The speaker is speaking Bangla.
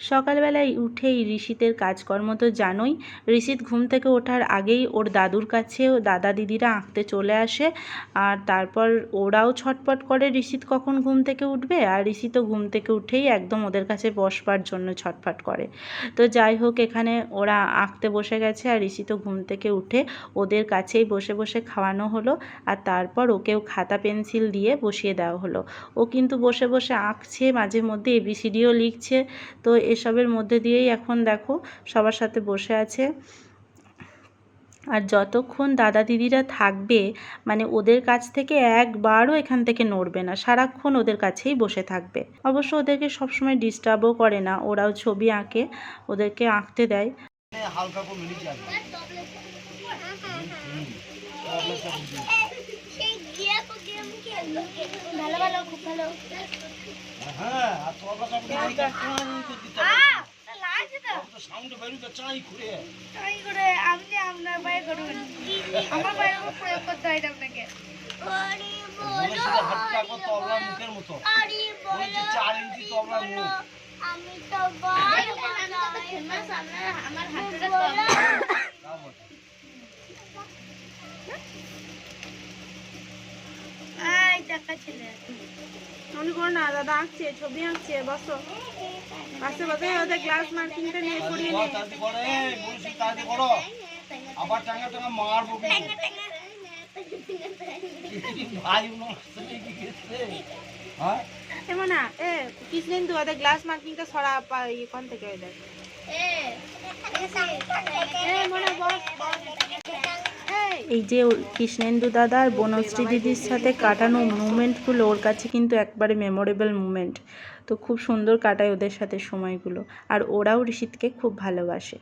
সকালবেলায় উঠেই ঋষিতের কাজকর্ম তো জানোই। ঋষিত ঘুম থেকে ওঠার আগেই ওর দাদুর কাছে ও দাদা দিদিরা আঁকতে চলে আসে। আর তারপর ওরাও ছটপট করে, ঋষিত কখন ঘুম থেকে উঠবে? আর ঋষিতও ঘুম থেকে উঠেই একদম ওদের কাছে বসবার জন্য ছটফট করে। তো যাই হোক, এখানে ওরা আঁকতে বসে গেছে আর ঋষিত ঘুম থেকে উঠে ওদের কাছেই বসে বসে খাওয়ানো হলো। আর তারপর ওকেও খাতা পেন্সিল দিয়ে বসিয়ে দেওয়া হলো। ও কিন্তু বসে বসে আঁকছে, মাঝে মধ্যে এবিসিডিও লিখছে। তো এসবের মধ্যে দিয়েই এখন দেখো সবার সাথে বসে আছে। আর যতক্ষণ দাদা দিদিরা থাকবে মানে ওদের কাছ থেকে একবারও এখান থেকে নড়বে না সারাক্ষণ ওদের কাছেই বসে থাকবে। অবশ্য ওদেরকে সবসময় ডিস্টার্বও করে না ওরাও ছবি আঁকে ওদেরকে আঁকতে দেয়। হালকা ভালো ভালো খুব ভালো হ্যাঁ আর তবলা এই কাপড় দিতে লাগছে তো তো সাউন্ড চাই ঘুরে আপনি আপনার বাইরে করুন আমার বাইরে প্রয়োগ করতে হয় আপনাকে রাখো তবলা মুখের মতো চার ইঞ্চি তবলার মুখ আমি তো আমার হাতটা আই টাকা ছেলে মনে করো না দাদা আঁকছে ছবি আঁকছে বসো পাশে বসে ওদের গ্লাস মার্কিংটা নিয়ে করিয়ে করো, নে তাড়াতাড়ি করো, এই, বলছি তাড়াতাড়ি করো। আবার টাঙ্গা টাঙ্গা মারবো কিন্তু। ভাই নষ্ট হয়ে গেছে। হ্যাঁ? এমন না এ কৃষ্ণেন্দু ওদের গ্লাস মার্কিংটা সরা ইয়ে থেকে এ মনে বস এই যে কৃষ্ণেন্দু দাদা আর বনশ্রী দিদির সাথে কাটানো মুমেন্টগুলো, ওর কাছে কিন্তু একবারে মেমোরেবল মুমেন্ট তো খুব সুন্দর কাটায় ওদের সাথে সময়গুলো। আর ওরাও ঋষিতকে খুব ভালোবাসে।